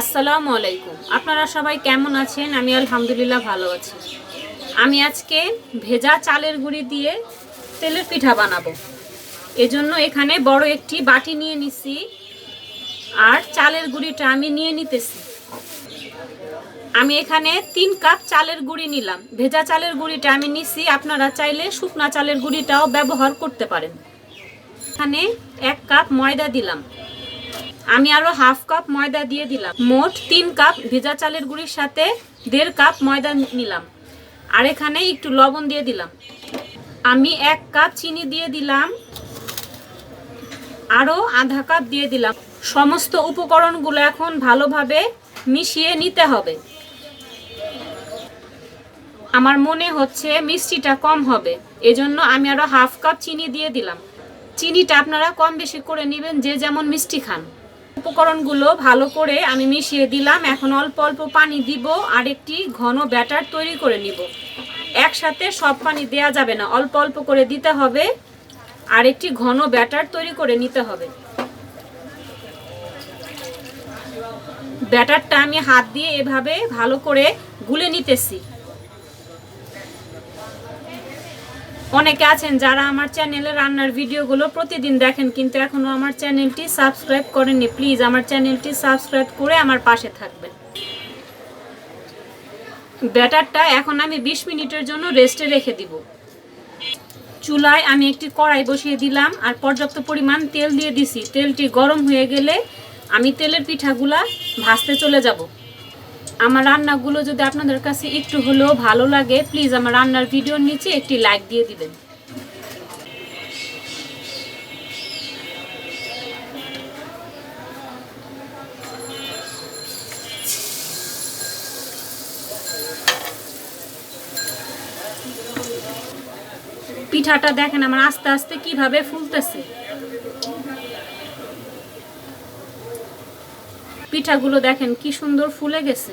আসসালামু আলাইকুম। আপনারা সবাই কেমন আছেন? আমি আলহামদুলিল্লাহ ভালো আছি। আমি আজকে ভেজা চালের গুঁড়ি দিয়ে তেলের পিঠা বানাবো। এজন্য এখানে বড় একটি বাটি নিয়ে নিছি আর চালের গুঁড়িটা আমি নিয়ে নিতেছি। আমি এখানে তিন কাপ চালের গুঁড়ি নিলাম। ভেজা চালের গুঁড়িটা আমি নিছি। আপনারা চাইলে শুকনা চালের গুঁড়িটাও ব্যবহার করতে পারেন। এখানে এক কাপ ময়দা দিলাম। আমি আরও হাফ কাপ ময়দা দিয়ে দিলাম। মোট তিন কাপ ভেজা চালের গুঁড়ির সাথে দেড় কাপ ময়দা নিলাম। আর এখানে একটু লবণ দিয়ে দিলাম। আমি এক কাপ চিনি দিয়ে দিলাম। আরও আধা কাপ দিয়ে দিলাম। সমস্ত উপকরণগুলো এখন ভালোভাবে মিশিয়ে নিতে হবে। আমার মনে হচ্ছে মিষ্টিটা কম হবে। এজন্য আমি আরও হাফ কাপ চিনি দিয়ে দিলাম। চিনিটা আপনারা কম বেশি করে নেবেন যে যেমন মিষ্টি খান। উপকরণগুলো ভালো করে আমি মিশিয়ে দিলাম। এখন অল্প অল্প পানি দিব আর একটি ঘন ব্যাটার তৈরি করে নিব। একসাথে সব পানি দেয়া যাবে না, অল্প অল্প করে দিতে হবে। আর একটি ঘন ব্যাটার তৈরি করে নিতে হবে। ব্যাটারটা আমি হাত দিয়ে এভাবে ভালো করে গুলে নিতেছি। অনেকে আছেন যারা আমার চ্যানেলে রান্নার ভিডিওগুলো প্রতিদিন দেখেন, কিন্তু এখনও আমার চ্যানেলটি সাবস্ক্রাইব করেননি। প্লিজ আমার চ্যানেলটি সাবস্ক্রাইব করে আমার পাশে থাকবেন। ব্যাটারটা এখন আমি 20 মিনিটের জন্য রেস্টে রেখে দিব। চুলায় আমি একটি কড়াই বসিয়ে দিলাম আর পর্যাপ্ত পরিমাণ তেল দিয়ে দিছি। তেলটি গরম হয়ে গেলে আমি তেলের পিঠাগুলা ভাজতে চলে যাব। আমার রান্নাগুলো যদি আপনাদের কাছে একটু হলেও ভালো লাগে প্লিজ আমার রান্নার ভিডিওর নিচে একটি লাইক দিয়ে দিবেন। পিঠাটা দেখেন আমার আস্তে আস্তে কীভাবে ফুলতেছে। পিঠাগুলো দেখেন কি সুন্দর ফুলে গেছে।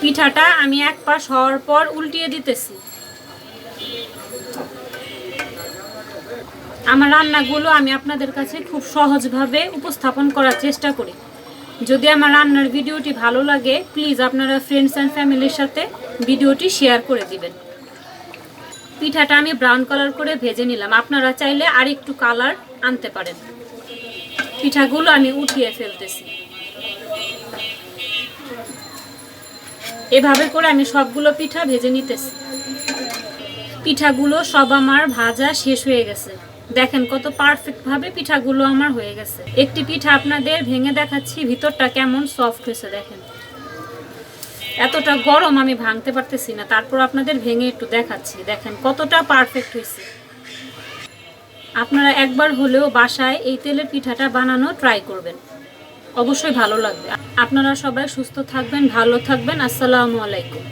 পিঠাটা আমি এক পাশ হওয়ার পর উল্টিয়ে দিতেছি। আমার রান্নাগুলো আমি আপনাদের কাছে খুব সহজভাবে উপস্থাপন করার চেষ্টা করি। যদি আমার রান্নার ভিডিওটি ভালো লাগে প্লিজ আপনারা ফ্রেন্ডস অ্যান্ড ফ্যামিলির সাথে ভিডিওটি শেয়ার করে দিবেন। পিঠাটা আমি ব্রাউন কালার করে ভেজে নিলাম। আপনারা চাইলে আর একটু কালার আনতে পারেন। পিঠাগুলো আমি উঠিয়ে ফেলতেছি। এভাবে করে আমি সবগুলো পিঠা ভেজে নিতেছি। পিঠাগুলো সব আমার ভাজা শেষ হয়ে গেছে। দেখেন কত পারফেক্ট ভাবে পিঠাগুলো আমার হয়ে গেছে। একটি পিঠা আপনাদের ভেঙে দেখাচ্ছি, ভিতরটা কেমন সফট হয়েছে দেখেন। এতটা গরম আমি ভাঙতে পারতেছি না, তারপর আপনাদের ভেঙে একটু দেখাচ্ছি। দেখেন কতটা পারফেক্ট হয়েছে। আপনারা একবার হলেও বাসায় এই তেলের পিঠাটা বানানো ট্রাই করবেন। অবশ্যই ভালো লাগবে। আপনারা সবাই সুস্থ থাকবেন, ভালো থাকবেন। আসসালামু আলাইকুম।